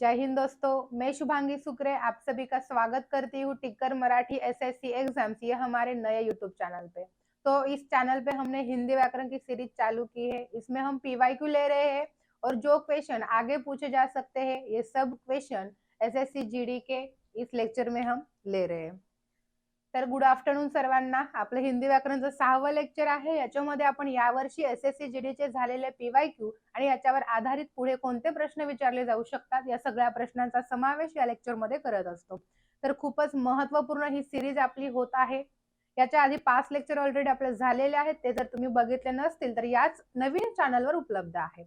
जय हिंद दोस्तों, मैं शुभांगी सुक्रे आप सभी का स्वागत करती हूँ टिक्कर मराठी एसएससी एग्ज़ाम्स ये हमारे नए यूट्यूब चैनल पे। तो इस चैनल पे हमने हिंदी व्याकरण की सीरीज़ चालू की है, इसमें हम पीवाईक्यू ले रहे हैं और जो क्वेश्चन आगे पूछे जा सकते हैं, ये सब क्वेश्चन एसएससी जीडी के इस लेक्चर में हम ले रहे हैं। तर गुड आफ्टरनून सर्वांना. आपलं हिंदी व्याकरणचं सहावं लेक्चर आहे. याच्यामध्ये आपण यावर्षी एस एस सी जी डीचे झालेले पीवाय क्यू आणि याच्यावर आधारित पुढे कोणते प्रश्न विचारले जाऊ शकतात या सगळ्या प्रश्नांचा समावेश या लेक्चरमध्ये करत असतो. तर खूपच महत्त्वपूर्ण ही सिरीज आपली होत आहे. याच्या आधी पाच लेक्चर ऑलरेडी आपले झालेले आहेत. ते जर तुम्ही बघितले नसतील तर याच नवीन चॅनलवर उपलब्ध आहे.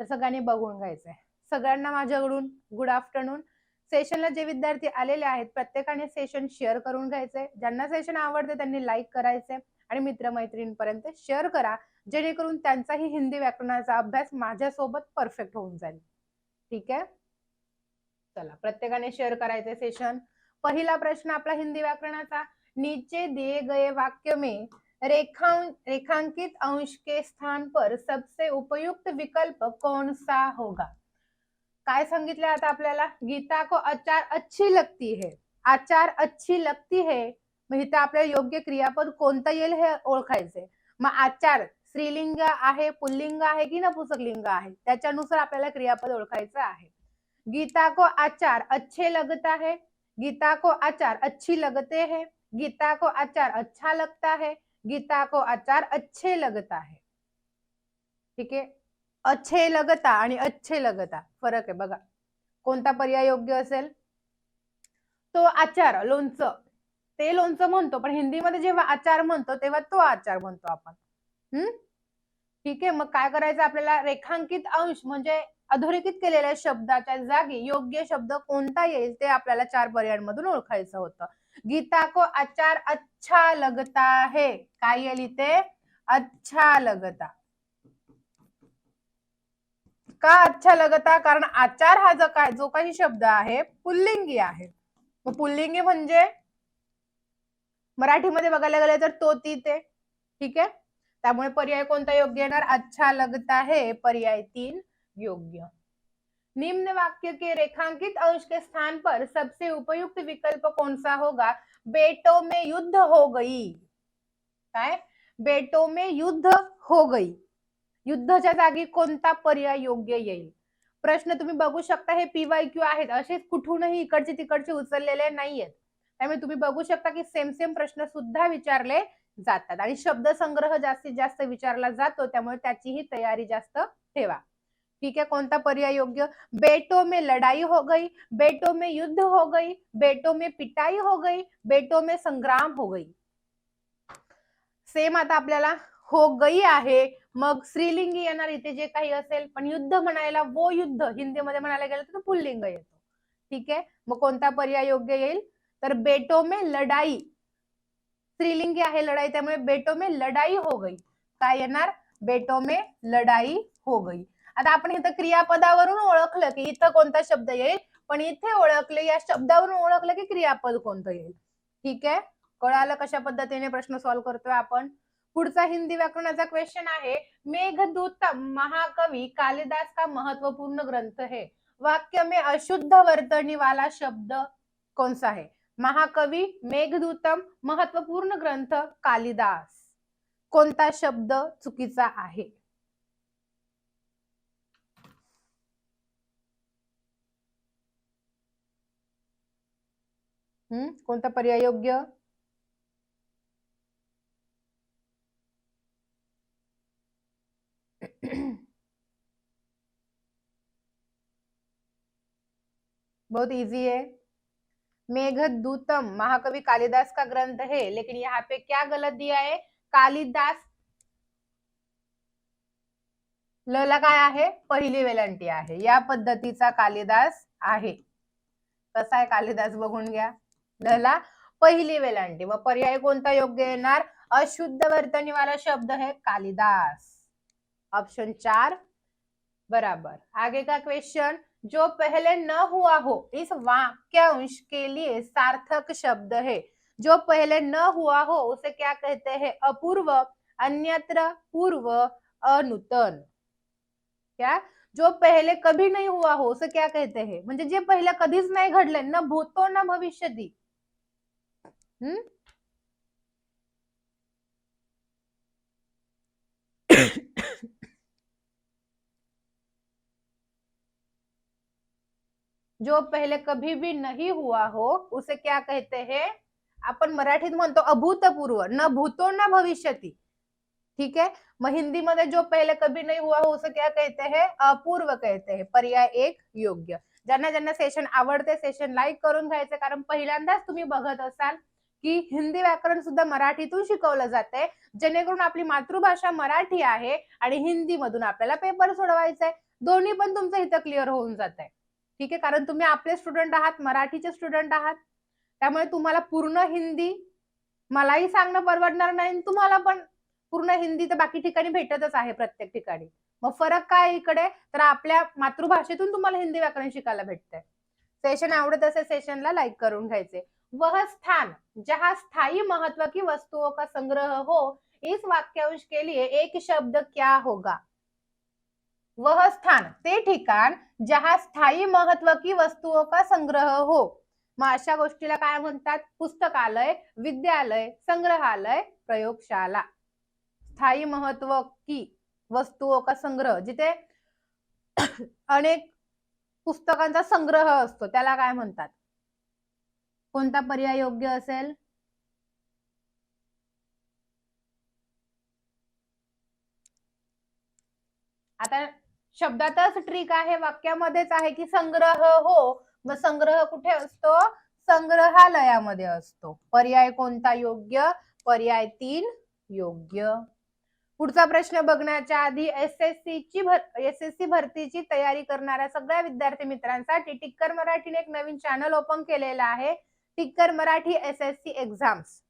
तर सगळ्यांनी बघून घ्यायचंय. सगळ्यांना माझ्याकडून गुड आफ्टरनून. सेशनला जे विद्यार्थी आलेले आहेत प्रत्येकाने सेशन शेअर करून घ्यायचे. ज्यांना सेशन आवडते त्यांनी लाईक करायचे. आणि मित्रमैत्रिणींपर्यंत शेअर करा जेणेकरून त्यांचाही हिंदी व्याकरणाचा अभ्यास माझ्यासोबत परफेक्ट होऊन जाईल. ठीक आहे? चला प्रत्येकाने शेअर करायचे सेशन. पहिला प्रश्न आपला हिंदी व्याकरणाचा. नीचे दिए गए वाक्य में रेखा रेखांकित अंश के स्थान पर सबसे उपयुक्त विकल्प कौन सा होगा? काय सांगितलं आता आपल्याला? गीता को आचार अच्छी लगती है. आचार अच्छी लगती है. मग इथं आपल्याला योग्य क्रियापद कोणतं येईल हे ओळखायचंय. मग आचार स्त्रीलिंग आहे, पुल्लिंग आहे की नपुसक लिंग आहे? त्याच्यानुसार आपल्याला क्रियापद ओळखायचं आहे. गीता को आचार अच्छे लगता है. गीता को आचार अच्छी लगते है. गीता को आचार अच्छा लगता है. गीता को आचार अच्छे लगता है. ठीक आहे अच्छे लगता आणि अच्छे लगता. फरक आहे बघा. कोणता पर्याय योग्य असेल? तो आचार लोणचं. ते लोणचं म्हणतो पण हिंदीमध्ये जेव्हा आचार म्हणतो तेव्हा तो आचार म्हणतो आपण. हम्म ठीक आहे मग काय करायचं आपल्याला? रेखांकित अंश म्हणजे अधोरेखित केलेल्या शब्दाच्या जागी योग्य शब्द कोणता येईल ते आपल्याला चार पर्यायांमधून ओळखायचं होतं. गीता को आचार अच्छा लगता है. काय येईल इथे? अच्छा लगता. का अच्छा लगता कारण आचार हा जो काय जो काही शब्द आहे पुल्लिंगी आहे. पुल्लिंगी म्हणजे? मराठीमध्ये बघायला गेलं तर तो ती ते. ठीक आहे? त्यामुळे पर्याय कोणता योग्य येणार? अच्छा लगता है पर्याय तीन योग्य. निम्न वाक्य के रेखांकित अंश के स्थान पर सबसे उपयुक्त विकल्प कौन सा होगा? बेटो में युद्ध हो गई. काय? बेटो में युद्ध हो गई. युद्धाच्या जागी कोणता पर्याय योग्य येईल? प्रश्न तुम्ही बघू शकता हे पीवाय क्यू आहेत. असेच कुठूनही इकडचे तिकडचे उचललेले नाहीयेत. त्यामुळे तुम्ही बघू शकता की सेम सेम प्रश्न सुद्धा विचारले जातात आणि शब्द संग्रह जास्तीत जास्त विचारला जातो त्यामुळे त्याचीही तयारी जास्त ठेवा. ठीक आहे कोणता पर्याय योग्य? बेटो में लड़ाई हो गई बेटो में युद्ध हो गई बेटो में पिटाई हो गई बेटो में संग्राम हो गई. सेम आता आपल्याला हो गई आहे. मग स्त्रीलिंगी येणार इथे जे काही असेल पण युद्ध म्हणायला वो युद्ध हिंदीमध्ये म्हणायला गेलं तर पुल्लिंग येतो. ठीक आहे? मग कोणता पर्याय योग्य येईल? तर बेटो मे लढाई स्त्रीलिंगी आहे लढाई त्यामुळे बेटो मे लढाई हो गई. काय येणार? बेटो मे लढाई हो गई. आता आपण इथं क्रियापदावरून ओळखलं की इथं कोणता शब्द येईल पण इथे ओळखले या शब्दावरून ओळखलं की क्रियापद कोणतं येईल. ठीक आहे? कळालं कशा पद्धतीने प्रश्न सॉल्व्ह करतोय आपण? पुढचा हिंदी व्याकरणाचा क्वेश्चन आहे मेघदूतम महाकवी कालिदास का महत्त्वपूर्ण ग्रंथ है? वाक्य में अशुद्ध वर्तनी वाला शब्द कौन सा है महाकवी मेघदूतम महत्त्वपूर्ण ग्रंथ कालिदास. कोणता शब्द चुकीचा आहे? हम्म कोणता पर्याय योग्य? बहुत इजी है। मेघदूतम महाकवि कालिदास का ग्रंथ है लेकिन यहाँ पे क्या गलत दिया है? कालिदास लला काय आहे पहिली वेलांटी आहे। या पद्धतीचा कालिदास आहे। कसा आहे कालिदास बघून घ्या। लला पहिली वेलांटी. व पर्याय कोणता योग्य येणार? अशुद्ध वर्तनीवाला शब्द है कालिदास. ऑप्शन चार, बराबर। आगे का क्वेश्चन जो पहले न हुआ हो, इस वाक्यांश के लिए सार्थक शब्द है। जो पहले न हुआ हो, उसे क्या कहते हैं? अपूर्व, अन्यत्र, पूर्व, अनूतन। क्या? जो पहले कभी नहीं हुआ हो, उसे क्या कहते हैं? जे पहिले नाही घडले, न भूतो, न भविष्यती। हम्म? जो पहले कभी भी नहीं हुआ हो उसे क्या कहते हैं? आपण मराठीत म्हणतो अभूतपूर्व न भूतो न भविष्यती. ठीक आहे? मग हिंदीमध्ये जो पहले कभी नहीं हुआ हो उसे क्या कहते हैं? अपूर्व कहते हैं. पर्याय एक योग्य. ज्यांना ज्यांना सेशन आवडते सेशन लाईक करून घ्यायचे कारण पहिल्यांदाच तुम्ही बघत असाल की हिंदी व्याकरण सुद्धा मराठीतून शिकवलं जाते जेणेकरून आपली मातृभाषा मराठी आहे आणि हिंदी मधून आपल्याला पेपर सोडवायचा आहे दोन्ही पण तुमचं इथं क्लिअर होऊन जात आहे ठीक आहे? कारण तुम्ही आपले स्टुडंट आहात मराठीचे स्टुडंट आहात. त्यामुळे तुम्हाला पूर्ण हिंदी मलाही सांगणं परवडणार नाही तुम्हाला पण पूर्ण हिंदी तर बाकी ठिकाणी भेटतच आहे प्रत्येक ठिकाणी. मग फरक काय इकडे? तर आपल्या मातृभाषेतून तुम्हाला हिंदी व्याकरण शिकायला भेटतंय. सेशन आवडत असे सेशनला लाईक करून घ्यायचे. वह स्थान जहा स्थायी महत्त्व की वस्तुओं का संग्रह हो इस वाक्यांश के लिए एक शब्द क्या होगा? वह स्थान ते ठिकाण जहा स्थायी महत्त्व की वस्तुओं का संग्रह हो. मग अशा गोष्टीला काय म्हणतात? पुस्तकालय विद्यालय संग्रहालय प्रयोगशाला. स्थायी महत्त्व की वस्तुओं का संग्रह जिथे अनेक पुस्तकांचा संग्रह असतो. त्याला काय म्हणतात? कोणता पर्याय योग्य असेल? आता शब्दातच ट्रिक आहे वाक्यामध्येच आहे की संग्रह हो मग संग्रह कुठे असतो? संग्रहालयामध्ये असतो. पर्याय कोणता योग्य? पर्याय तीन योग्य. पुढचा प्रश्न बघण्याच्या आधी एस एस सी ची एस एस सी भरतीची तयारी करणाऱ्या सगळ्या विद्यार्थी मित्रांसाठी टिक्कर मराठीने एक नवीन चॅनल ओपन केलेला आहे. Ticker Marathi S S C exams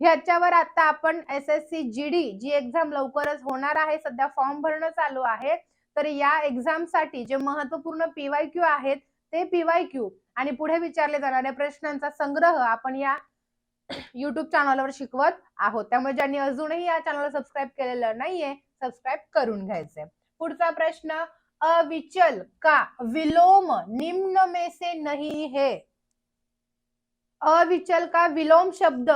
ह्याच्यावर आता आपण S S C G D G exam लवकरच होणार आहे सध्या फॉर्म भरणं चालू आहे. तर या एक्झामसाठी जे महत्त्वपूर्ण पीवाय क्यू आहेत ते पीवाय क्यू आणि पुढे विचारले जाणाऱ्या प्रश्नांचा संग्रह आपण या युट्यूब चॅनलवर शिकवत आहोत. त्यामुळे ज्यांनी अजूनही या चॅनलला सबस्क्राईब केलेलं नाहीये सबस्क्राईब करून घ्यायचंय. पुढचा प्रश्न अविचल का? विलोम निम्न में से नहीं है. अविचल का? विलोम शब्द.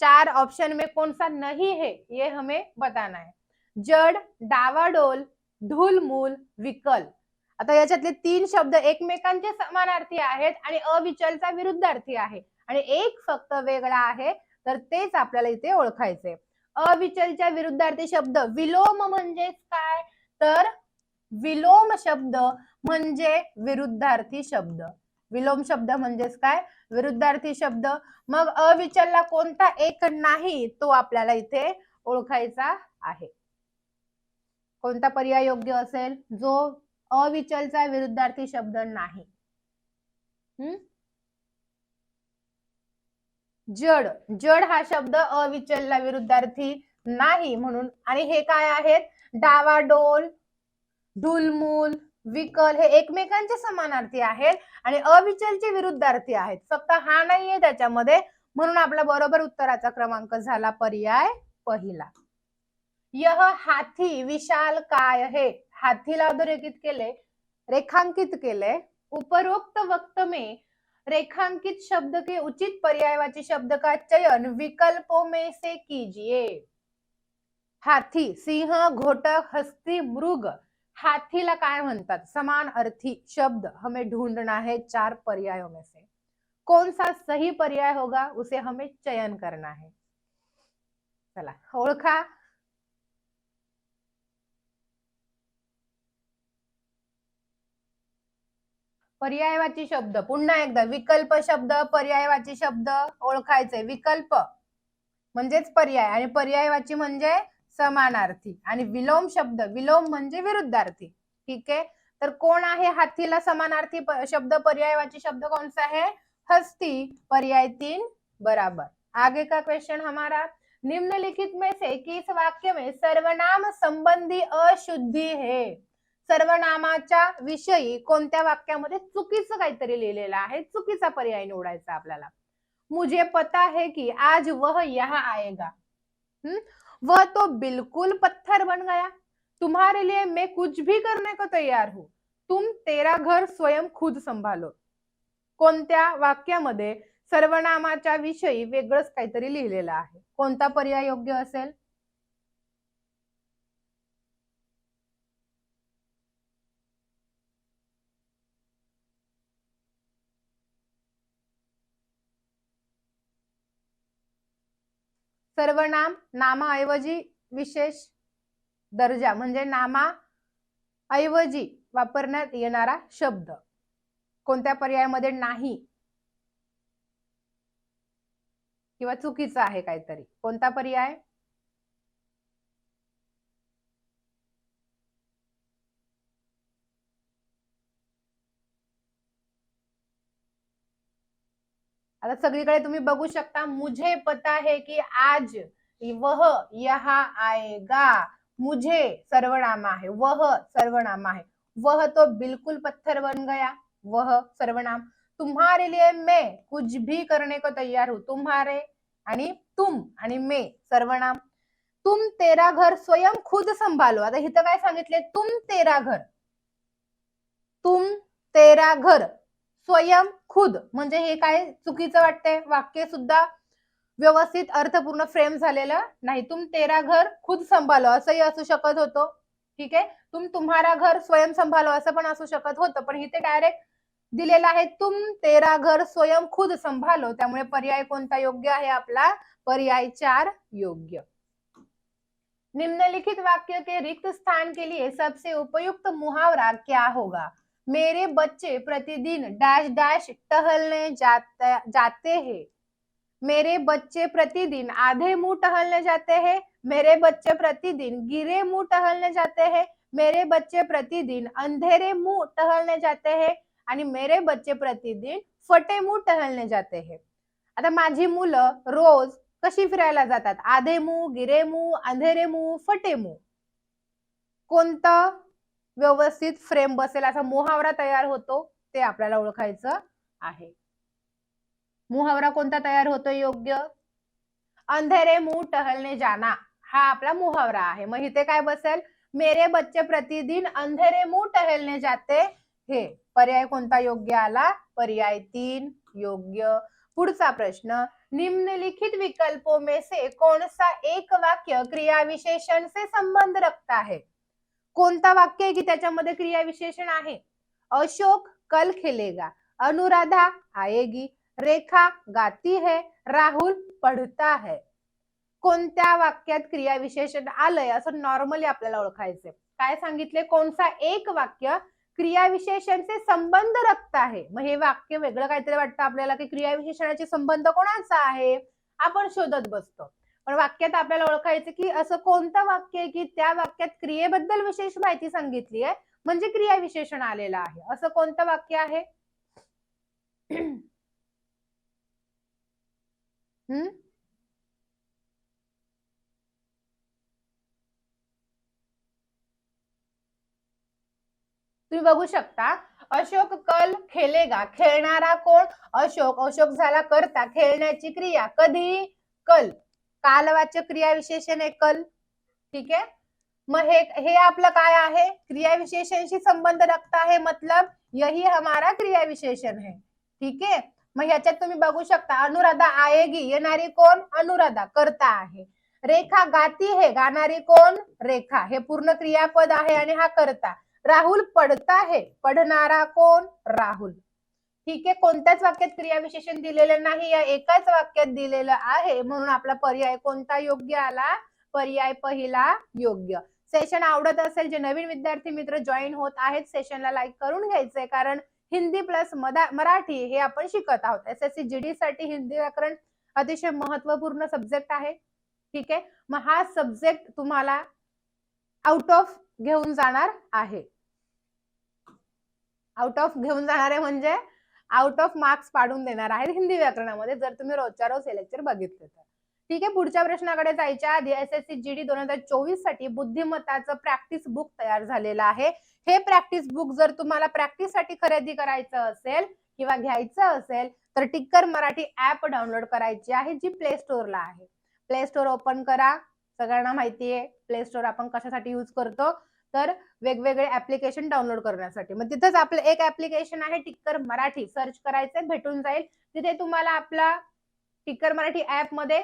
चार ऑप्शन में कौन सा नहीं है ये हमें बताना है. जड डावाडोल ढुलमूल विकल. आता याच्यातले तीन शब्द एकमेकांचे समानार्थी आहेत आणि अविचलचा विरुद्धार्थी आहे. आणि एक फक्त वेगळा आहे तर तेच आपल्याला इथे ओळखायचे अविचलच्या विरुद्धार्थी शब्द विलोम म्हणजेच काय? तर विलोम शब्द म्हणजे विरुद्धार्थी शब्द. विलोम शब्द म्हणजेच काय? विरुद्धार्थी शब्द. मग अविचलला कोणता एक नाही तो आपल्याला इथे ओळखायचा आहे. कोणता पर्याय योग्य असेल? जो अविचलचा विरुद्धार्थी शब्द नाही. हम्म जड. जड हा शब्द अविचलला विरुद्धार्थी नाही म्हणून. आणि हे काय आहेत? डावाडोल ढुलमुल विकल हे एकमेकांचे समानार्थी आहेत आणि अविचलचे विरुद्धार्थी आहेत. फक्त हा नाहीये त्याच्यामध्ये. म्हणून आपला बरोबर उत्तराचा क्रमांक झाला पर्याय पहिला. यह हाथी विशाल काय है हाथीला अधोरेखित केले रेखांकित केले. उपरोक्त वक्त में रेखांकित शब्द के उचित पर्यायवाची शब्द का चयन विकल्पों में से कीजिए हाथी सिंह घोटक हस्ती मृग हाथीला काय म्हणतात? समान अर्थी शब्द. हमें ढूंढना है चार पर्यायों में से कौन सा सही पर्याय होगा? उसे हमें चयन करना है. चला ओळखा. पर्यायवाची शब्द. पुन्हा एकदा विकल्प शब्द पर्यायवाची शब्द ओळखायचे. विकल्प म्हणजेच पर्याय आणि पर्यायवाची म्हणजे समानार्थी आणि विलोम शब्द विलोम म्हणजे विरुद्धार्थी. ठीक आहे? तर कोण आहे हाथीला समानार्थी शब्द पर्यायवाची शब्द कौन सा है हस्ती पर्याय तीन बराबर. आगे का क्वेश्चन हमारा? निम्नलिखित में से किस वाक्य में सर्वनाम संबंधी अशुद्धी है. सर्वनामाच्या विषयी कोणत्या वाक्यामध्ये चुकीचं काहीतरी लिहिलेलं आहे? चुकीचा पर्याय निवडायचा आपल्याला. मुझे पता है कि आज वह यहाँ आएगा. हम्म वह तो बिल्कुल पत्थर बन गया. तुम्हारे लिए मैं कुछ भी करने को तैयार हूं. तुम तेरा घर स्वयं खुद संभालो. कोणत्या वाक्यामध्ये सर्वनामाच्या विषयी वेगळंच काहीतरी लिहिलेलं आहे? कोणता पर्याय योग्य असेल? सर्वनाम नामाऐवजी विशेष दर्जा म्हणजे नामा ऐवजी वापरण्यात येणारा शब्द. कोणत्या पर्यायामध्ये नाही? किंवा चुकीचा आहे काहीतरी. कोणता पर्याय? आता सगळीकडे तुम्ही बघू शकता मुझे पता है की आज वह यहा आएगा. मुझे सर्वनाम आहे. वह सर्वनाम आहे. वह तो बिल्कुल पत्थर बन गया. वह सर्वनाम. तुम्हारे लिए मैं कुछ भी करने को तयार हूं. तुम्हारे आणि तुम आणि मे सर्वनाम. तुम तेरा घर स्वयं खुद संभालो. आता इथं काय सांगितले तुम तेरा घर. तुम तेरा घर. स्वयं खुद. म्हणजे हे काय चुकीचं वाटतंय? वाक्य सुद्धा व्यवस्थित अर्थपूर्ण फ्रेम झालेलं नाही. तुम तेरा घर खुद संभालो असंही असू शकत होतं. ठीक आहे? तुम तुम्हारा घर स्वयं संभालो असं पण असू शकत होतं. पण इथे डायरेक्ट दिलेलं आहे तुम तेरा घर स्वयं खुद संभालो. त्यामुळे पर्याय कोणता योग्य आहे आपला? पर्याय चार योग्य. निम्नलिखित वाक्य के रिक्त स्थान के लिए सबसे उपयुक्त मुहावरा क्या होगा? मेरे बच्चे प्रतिदिन डैश डैश टहलने जाते जाते हैं। मेरे बच्चे प्रतिदिन आधे मुंह टहलने जाते हैं। मेरे बच्चे प्रतिदिन गिरे मुंह टहलने जाते हैं। मेरे बच्चे प्रतिदिन अंधेरे मुंह टहलने जाते हैं आणि मेरे बच्चे प्रतिदिन फटे मुंह टहलने जाते हैं। आता माझी मुलं रोज कशी फिरायला जातात? आधे मुंह गिरे मुंह अंधेरे मुंह फटे मुंह? कोणतं? व्यवस्थित फ्रेम बसेल असा मुहावरा तयार होतो ते आपल्याला ओळखायचं आहे. मुहावरा कोणता तयार होतो योग्य? अंधेरे मुंह टहलने जाना हा आपला मुहावरा आहे. मग इथे काय बसेल? मेरे बच्चे प्रतिदिन अंधेरे मुंह टहलने जाते. हे पर्याय कोणता योग्य आला? पर्याय तीन योग्य. पुढचा प्रश्न निम्नलिखित विकल्पों में से कौन सा एक वाक्य क्रिया विशेषण से संबंध रखता है? कोणता वाक्य आहे की त्याच्यामध्ये क्रिया विशेषण आहे? अशोक कल खेलेगा अनुराधा आएगी रेखा गाती है राहुल पढ़ता है. कोणत्या वाक्यात क्रिया विशेषण आलंय असं नॉर्मली आपल्याला ओळखायचंय? काय सांगितले कोणता एक वाक्य क्रिया विशेषणचे संबंध रक्त आहे? मग हे वाक्य वेगळं काहीतरी वाटतं आपल्याला की क्रिया विशेषणाचे संबंध कोणाचा आहे? आपण शोधत बसतो. पण वाक्यात आपल्याला ओळखायचं की असं कोणतं वाक्य आहे की त्या वाक्यात क्रियेबद्दल विशेष माहिती सांगितली आहे? म्हणजे क्रिया विशेषण आलेलं आहे. असं कोणतं वाक्य आहे? हम्म तुम्ही बघू शकता. अशोक कल खेलेगा. खेळणारा कोण? अशोक. अशोक झाला करता. खेळण्याची क्रिया कधी? कल. कालवाच्य क्रिया विशेषण आहे कल ठीक आहे? मग हे हे आपलं काय आहे? क्रिया विशेषणशी संबंध रखता है मतलब यही हमारा क्रिया विशेषण है ठीक आहे? मग ह्याच्यात तुम्ही बघू शकता अनुराधा आएगी येणारी कोण? अनुराधा करता आहे. रेखा गाती है गाणारी कोण? रेखा हे पूर्ण क्रियापद आहे आणि हा करता. राहुल पडता है पडणारा कोण? राहुल. ठीक आहे कोणत्याच वाक्यात क्रियाविशेषण दिलेलं नाही या एकाच वाक्यात दिलेलं आहे म्हणून आपला पर्याय कोणता योग्य आला? पर्याय पहिला योग्य. सेशन आवडत असेल जे नवीन विद्यार्थी मित्र जॉईन होत आहेत सेशनला लाईक करून घ्यायचंय कारण हिंदी प्लस मराठी हे आपण शिकत आहोत. एस एस सी जीडी साठी हिंदी व्याकरण अतिशय महत्त्वपूर्ण सब्जेक्ट आहे. ठीक आहे? मग हा सब्जेक्ट तुम्हाला आउट ऑफ घेऊन जाणार आहे. आउट ऑफ घेऊन जाणार आहे म्हणजे आउट ऑफ मार्क्स पाडून देणार आहेत हिंदी व्याकरणामध्ये जर तुम्ही रोजच्या रोज हे लेक्चर बघितले तर. ठीक आहे पुढच्या प्रश्नाकडे जायच्या आधी एस एस सी जीडी दोन हजार चोवीससाठी बुद्धिमत्ताचं प्रॅक्टिस बुक तयार झालेलं आहे. हे प्रॅक्टिस बुक जर तुम्हाला प्रॅक्टिससाठी खरेदी करायचं असेल किंवा घ्यायचं असेल तर टिक्कर मराठी ऍप डाउनलोड करायची आहे जी प्ले स्टोअरला आहे. प्ले स्टोअर ओपन करा. सगळ्यांना माहिती आहे प्ले स्टोअर आपण कशासाठी युज करतो? तर वेगवेगळे ऍप्लिकेशन डाउनलोड करण्यासाठी. मग तिथंच आपलं एक ऍप्लिकेशन आहे टिक्कर मराठी. सर्च करायचंय भेटून जाईल. तिथे तुम्हाला आपला टिक्कर मराठी ऍपमध्ये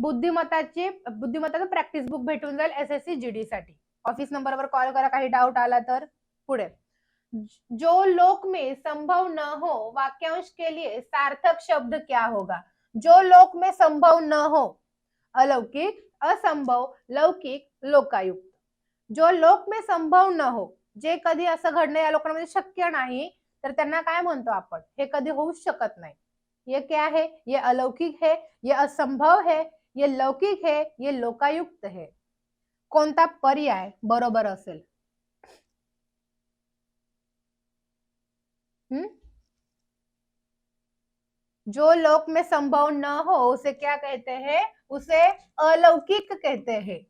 बुद्धिमत्ताची बुद्धिमत्ताचं प्रॅक्टिस बुक भेटून जाईल एस एस सी जीडी साठी. ऑफिस नंबरवर कॉल करा काही डाऊट आला तर. पुढे. जो लोक में संभव न हो वाक्यांश के लिए सार्थक शब्द क्या होगा? जो लोक में संभव न हो अलौकिक असंभव लौकिक लोकायुक्त. जो लोक में संभव न हो, जे कधी घडणं या शक्य नाही, तर त्यांना काय म्हणतो आपण? हे कधी शकत नाही. क्या है ये अलौकिक है ये असंभव है ये लौकिक है ये लोकायुक्त है कोणता पर्याय बरोबर असेल? जो लोक में संभव न हो, उसे क्या कहते हैं? उसे अलौकिक कहते हैं.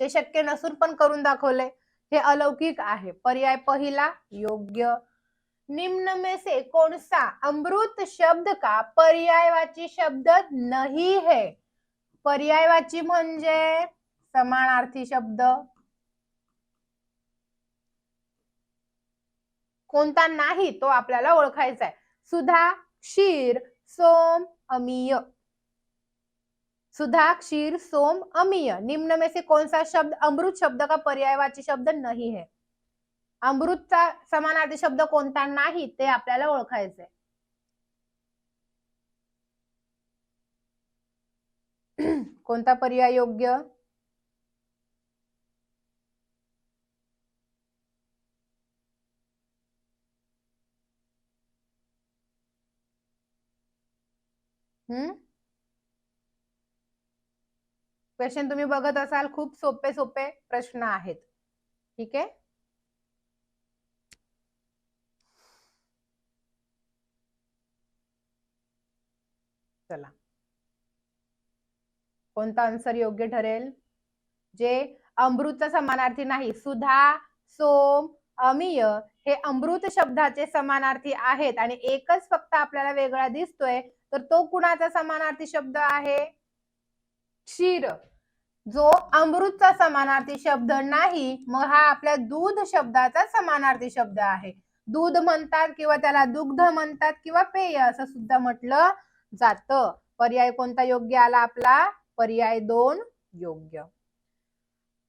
जे शक्य नसून पण करून दाखवले हे अलौकिक आहे. पर्याय पहिला योग्य. निम्न में से कौन सा अमृत शब्द का? पर्यायवाची शब्द नाही है. पर्यायवाची म्हणजे समानार्थी शब्द. कोणता नाही तो आपल्याला ओळखायचा आहे सुधा क्षीर सोम अमीय. सुधा क्षीर सोम अमीय निम्न में से कौन सा शब्द अमृत शब्द का पर्यायवाची शब्द नहीं है? अमृतचा समानार्थी शब्द कोणता नाही ते आपल्याला ओळखायचंय. कोणता पर्याय योग्य हम्म? क्वेश्चन तुम्ही बघत असाल खूप सोपे सोपे प्रश्न आहेत. ठीक आहे? चला. कोणता आन्सर योग्य ठरेल? जे अमृतचा समानार्थी नाही सुधा सोम अमिय हे अमृत शब्दाचे समानार्थी आहेत आणि एकच फक्त आपल्याला वेगळा दिसतोय तर तो कुणाचा समानार्थी शब्द आहे? क्षीर. जो अमृतचा समानार्थी शब्द नाही मग हा आपल्या दूध शब्दाचा समानार्थी शब्द आहे. दूध म्हणतात किंवा त्याला दुग्ध म्हणतात किंवा पेय असं सुद्धा म्हटलं जात. पर्याय कोणता योग्य आला आपला? पर्याय दोन योग्य.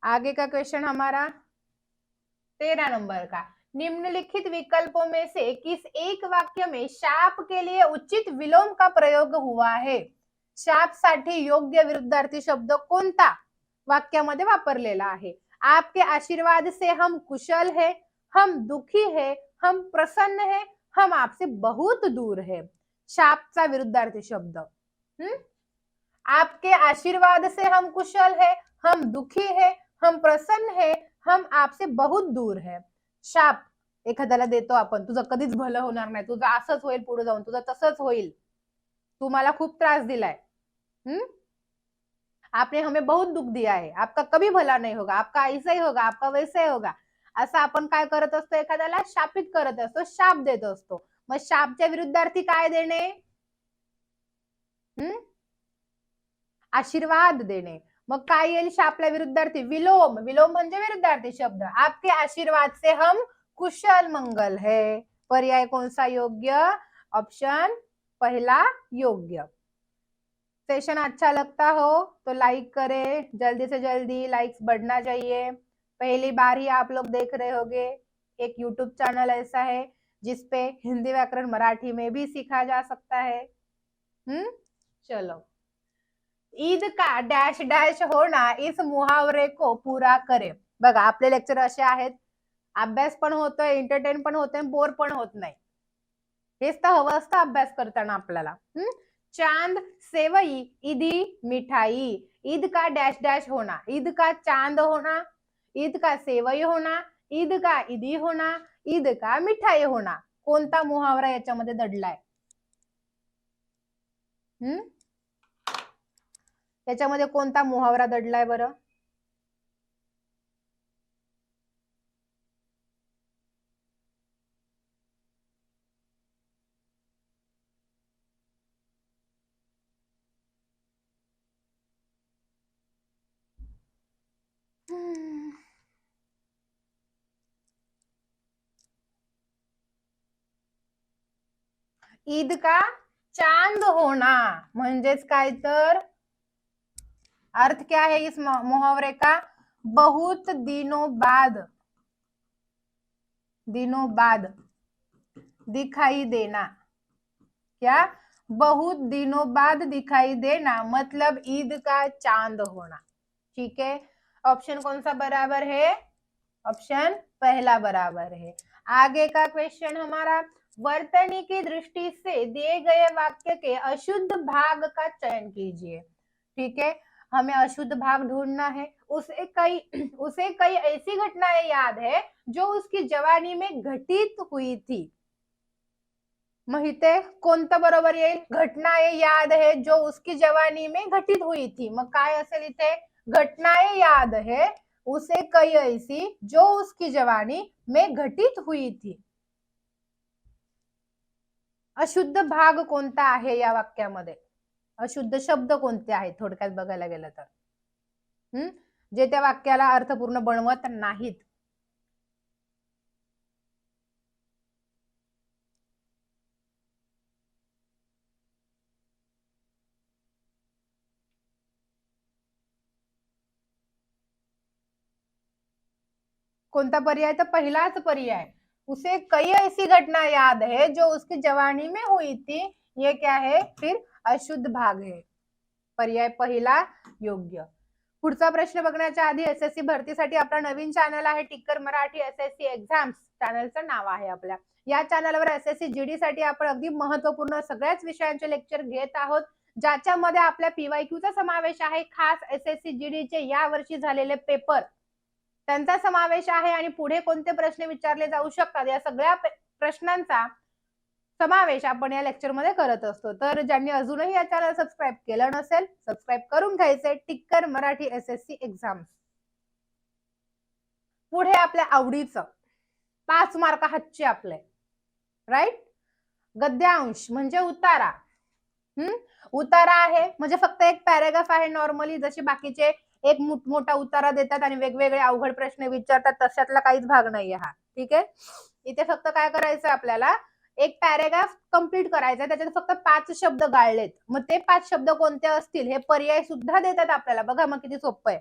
आगे का क्वेश्चन हमारा? तेरह नंबर का? निम्नलिखित विकल्पों में से किस एक वाक्य में शाप के लिए उचित विलोम का प्रयोग हुआ है? शापसाठी योग्य विरुद्धार्थी शब्द कोणता वाक्यामध्ये वापरलेला आहे? आपके आशीर्वाद से हम कुशल है हम दुखी है हम प्रसन्न है हम आपसे बहुत दूर है. शापचा विरुद्धार्थी शब्द. हम्म? आपके आशीर्वाद से हम कुशल है हम दुखी है हम प्रसन्न है हम आपसे बहुत दूर है. शाप एखाद्याला देतो आपण तुझं कधीच भलं होणार नाही तुझं असंच होईल पुढे जाऊन तुझं तसंच होईल. तू मला खूप त्रास दिलाय. हम्म? आपने हमें बहुत दुख दिया है। आपका कभी भला नहीं होगा आपका ऐसा ही होगा आपका वैसा ही होगा। असं आपण काय करत असतो? एखाद्याला शापित करत असतो शाप देत असतो. मग शापच्या विरुद्धार्थी काय देणे? हम्म? आशीर्वाद देणे. मग काय येईल शापल्या विरुद्धार्थी? विलोम. विलोम म्हणजे विरुद्धार्थी शब्द. आपके आशीर्वाद से हम कुशल मंगल है. पर्याय कौन सा योग्य. ऑप्शन पहिला योग्य. सेशन अच्छा लगता हो तो लाइक करें जल्दी से जल्दी लाइक्स बढ़ना चाहिए। पहली बार ही आप लोग देख रहे होंगे एक यूट्यूब चैनल ऐसा है जिसपे हिंदी व्याकरण मराठी में भी सीखा जा सकता है। हम्म चलो। ईद का डॅश डॅश होना इस मुहावरे को पूरा करे। बघा आपले लेक्चर असे आहेत अभ्यास पण होतोय एंटरटेन पण होतोय बोर पण होत नाही. हेच तर हवं असतं अभ्यास करताना आपल्याला. हम्म चांद सेवई ईदी मिठाई। ईद का डॅश डॅश होना ईद का चांद होना ईद का सेवई होना ईद का ईदी होना ईद का मिठाई होना। कोणता मुहावरा याच्यामध्ये दडलाय? हम्म? त्याच्यामध्ये कोणता मुहावरा दडलाय बरं? ईद का चांद होना म्हणजेच काय तर? अर्थ क्या है इस मुहावरे का बहुत दिनों बाद दिनों बाद दिखाई देना. क्या? बहुत दिनों बाद दिखाई देना. मतलब ईद का चांद होना ठीक है? ऑप्शन कौन सा बराबर है? ऑप्शन पहला बराबर है. आगे का क्वेश्चन हमारा? वर्तनी की दृष्टि से दिए गए वाक्य के अशुद्ध भाग का चयन कीजिए। ठीक है? हमें अशुद्ध भाग ढूंढना है। उसे कई उसे कई ऐसी घटनाएँ याद है जो उसकी जवानी में घटित हुई थी। इथे कोणतं बरोबर येईल घटनाएँ याद है जो उसकी जवानी में घटित हुई थी? मग काय असेल इथे घटनाएँ याद है, उसे कई ऐसी जो उसकी जवानी में घटित हुई थी। अशुद्ध भाग कोणता आहे या वाक्यामध्ये? अशुद्ध शब्द कोणते आहेत? थोडक्यात बघायला गेलं तर. हम्म जे त्या वाक्याला अर्थपूर्ण बनवत नाहीत. कोणता पर्याय? तर पहिलाच पर्याय. उसे कई ऐसी घटना याद है जो उसकी जवानी में हुई थी। ये क्या है? फिर अशुद्ध भाग है। पर्याय पहिला योग्य। पुढचा प्रश्न बघण्याच्या आधी एस एस सी भरतीसाठी आपला नवीन चॅनल आहे ticker Marathi S S C exams चॅनलचं नाव आहे आपल्या. या चॅनलवर एस एस सी जीडी साठी आपण अगदी महत्त्वपूर्ण सगळ्याच विषयांचे लेक्चर घेत आहोत ज्याच्यामध्ये आपल्या पीवायक्यूचा समावेश आहे. खास एस एस सी जीडीचे या वर्षी झालेले पेपर त्यांचा समावेश आहे आणि पुढे कोणते प्रश्न विचारले जाऊ शकतात या सगळ्या प्रश्नांचा समावेश आपण या लेक्चरमध्ये करत असतो. तर ज्यांनी अजूनही या चॅनल सबस्क्राईब केलं नसेल सबस्क्राईब करून घ्यायचे. Ticker Marathi S S C exam पुढे आपल्या आवडीचं. पाच मार्क हातचे आपले. राईट गद्यांश म्हणजे उतारा. हम्म उतारा आहे म्हणजे फक्त एक पॅरेग्राफ आहे नॉर्मली जसे बाकीचे एक मोठमोठा उतारा देतात आणि वेगवेगळे अवघड प्रश्न विचारतात. तशातला काहीच भाग नाहीये हा. ठीक आहे? इथे फक्त काय करायचं आपल्याला? एक पॅरेग्राफ कंप्लीट करायचा त्याच्यात फक्त पाच शब्द गाळलेत. मग ते पाच शब्द कोणते असतील? हे पर्याय सुद्धा देतात आपल्याला. बघा मग किती सोपं आहे.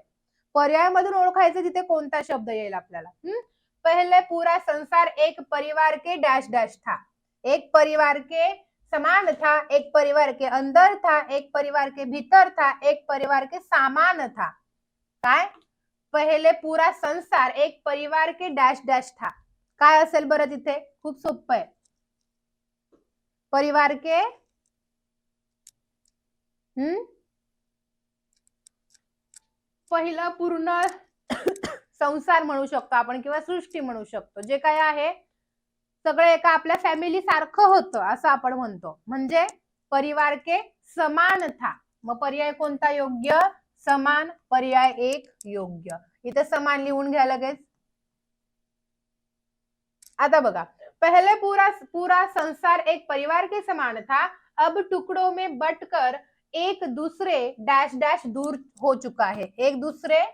पर्याय मधून ओळखायचं तिथे कोणता शब्द येईल आपल्याला? हम्म? पहले पूरा संसार एक परिवार के डॅश डॅश था. एक परिवार के समान था एक परिवार के अंदर था एक परिवार के भीतर था एक परिवार के सामान था. काय? पहिले पुरा संसार एक परिवार के डॅश डॅश था. काय असेल बरं तिथे? खूप सोपं आहे. परिवार के? हम्म? पहिलं पूर्ण संसार म्हणू शकतो आपण किंवा सृष्टी म्हणू शकतो. जे काय आहे सगळं एका आपल्या फॅमिली सारखं होतं असं आपण म्हणतो. म्हणजे परिवार के समान था. मग पर्याय कोणता? योग्य समान पर्याय एक योग्य. इथे समान लिहून घ्या लगेच. आता बघा, पहले पूरा पूरा संसार एक परिवार के समान था, अब टुकड़ों में बटकर एक दूसरे डैश डैश दूर हो चुका है. एक दूसरे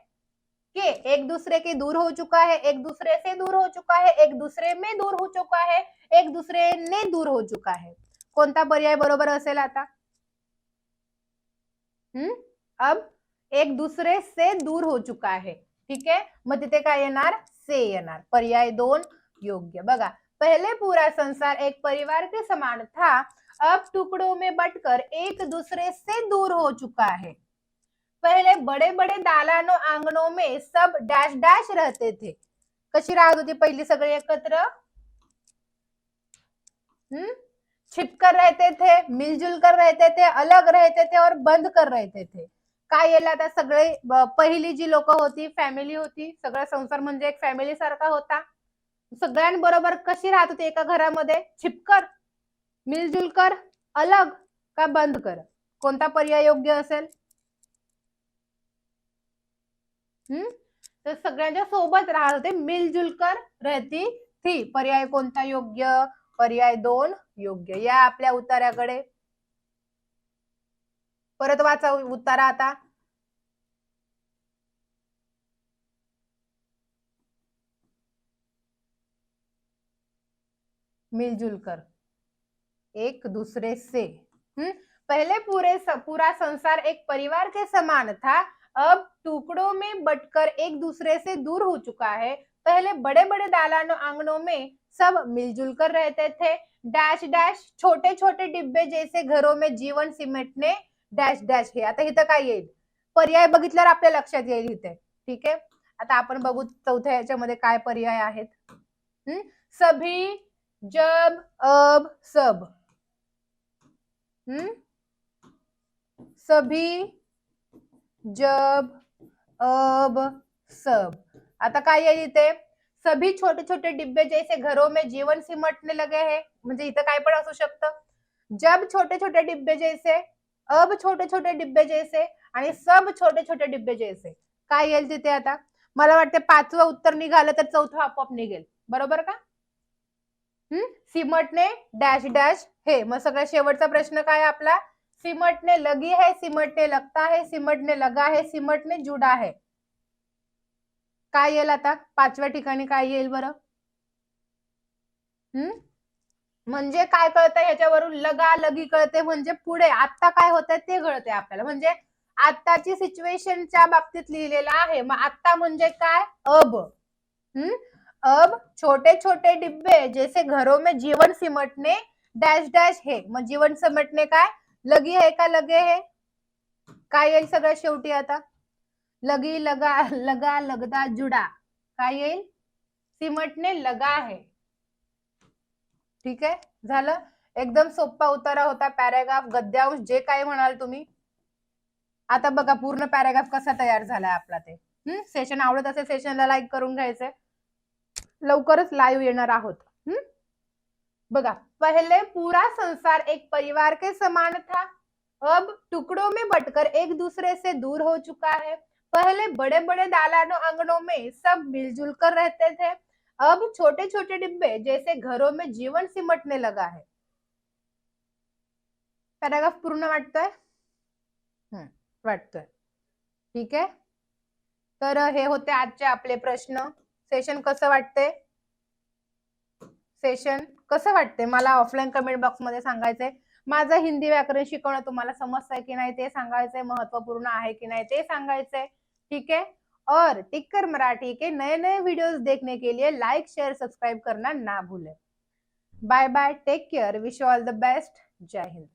के, एक दूसरे के दूर हो चुका है, एक दूसरे से दूर हो चुका है, एक दूसरे में दूर हो चुका है, एक दूसरे ने दूर हो चुका है. कोणता पर्याय बरोबर असेल आता? हम्म? अब एक दूसरे से दूर हो चुका है, ठीक तिथे काय येणार? से पर्याय दोन, योग्य. बघा, पहले पूरा संसार एक परिवार के समान था, अब टुकड़ों में बटकर एक दूसरे से दूर हो चुका है. पहले बड़े बड़े दालानों, आंगनों में सब डैश डैश रहते थे. कशी राहत होती पहिली सगळे एकत्र? हम्म? छिपकर रहते थे, मिलजुल कर रहते थे, अलग रहते थे और बंद कर रहते थे. काय येईल आता सगळे पहिली जी लोक होती फॅमिली होती सगळा संसार म्हणजे एक फॅमिली सारखा होता. सगळ्यांबरोबर कशी राहत होती एका घरामध्ये? छिपकर मिलजुल कर अलग का बंद कर कोणता पर्याय योग्य असेल? हम्म? तर सगळ्यांच्या सोबत राहत होते मिलजुल कर रहती थी. पर्याय कोणता योग्य? पर्याय दोन योग्य. या आपल्या उतार्याकडे परत वाचा उतारा आता. मिलजुल कर एक दूसरे से। हम्म? पहले पूरे स, पूरा संसार एक परिवार के समान था। अब टुकड़ों में बटकर एक दूसरे से दूर हो चुका है। पहले बड़े बड़े दालानों आंगनों में सब मिलजुल कर रहते थे। डॅश डॅश छोटे छोटे डिब्बे जैसे घरों में जीवन सिमेंटने डॅश डॅश हे आता इथं काय येईल? पर्याय बघितल्यावर आपल्या लक्षात येईल इथे ठीक आहे? आता आपण बघू चौथ्या याच्यामध्ये काय पर्याय आहेत. हम्म? सभी जब अब सब. हम्म? सभी जब अब सब. आता काय येईल इथे? सभी छोटे छोटे डिब्बे जैसे घरों में जीवन सिमटने लगे है. म्हणजे इथं काय पण असू शकतं. जब छोटे छोटे डिब्बे जैसे अब छोटे छोटे डिब्बे जैसे आणि सब छोटे छोटे डिब्बे जैसे. काय येईल तिथे आता? मला वाटते पाचवं उत्तर निघालं तर चौथं आपोआप निघेल. बरोबर का? हम्म? सिमटने डॅश डॅश हे. मग सगळ्यात शेवटचा प्रश्न काय आपला? सिमटने लगी है सिमटने लगता है सिमटने लगा है सिमटने जुडा है काय येईल आता? पाचव्या ठिकाणी काय येईल बरं? हम्म? म्हणजे काय कळतंय ह्याच्यावरून? लगा लगी कळते म्हणजे पुढे. आता काय होतंय ते कळते आपल्याला. म्हणजे आत्ताची सिच्युएशनच्या बाबतीत लिहिलेलं आहे. मग आत्ता म्हणजे काय? अब. हम्म? अब छोटे छोटे डिब्बे जैसे घरों में जीवन सिमटने डॅश डॅश हे। मग जीवन सिमटणे काय? लगी है का लगे है? काय येईल सगळं शेवटी आता? लगी लगा लगा लगदा जुडा. काय येईल? सिमटने लगा आहे ठीक आहे? झालं? एकदम सोप्पा उतारा होता पॅराग्राफ गद्यांश जे काय म्हणाल तुम्ही. आता बघा पूर्ण पॅराग्राफ कसा तयार झालाय आपला ते. हम्म सेशन आवडत असेल सेशनला लाईक करून घ्यायचंय लवकरच लाईव्ह येणार आहोत. हम्म बघा पहले पूरा संसार एक परिवार के समान था. अब टुकड़ों में बटकर एक दूसरे से दूर हो चुका है. पहले बड़े बड़े दालानों आंगनों में सब मिलजुल कर रहते थे. अब छोटे छोटे डिब्बे जैसे घरों में जीवन सिमटने लगा है. पैराग्राफ पूर्ण वाटतोय? हम्म वाटतोय. ठीक आहे तर हे होते आजचे आपले प्रश्न. सेशन कसं वाटते सेशन कसं वाटते मला ऑफलाईन कमेंट बॉक्समध्ये सांगायचंय. माझं हिंदी व्याकरण शिकवणं तुम्हाला समजतंय की नाही ते सांगायचंय. महत्त्वपूर्ण आहे की नाही ते सांगायचंय. ठीक है और टिक्कर मराठी के नए नए वीडियोस देखने के लिए लाइक शेयर सब्सक्राइब करना ना भूलें. Bye bye take care wish all the best Jai Hind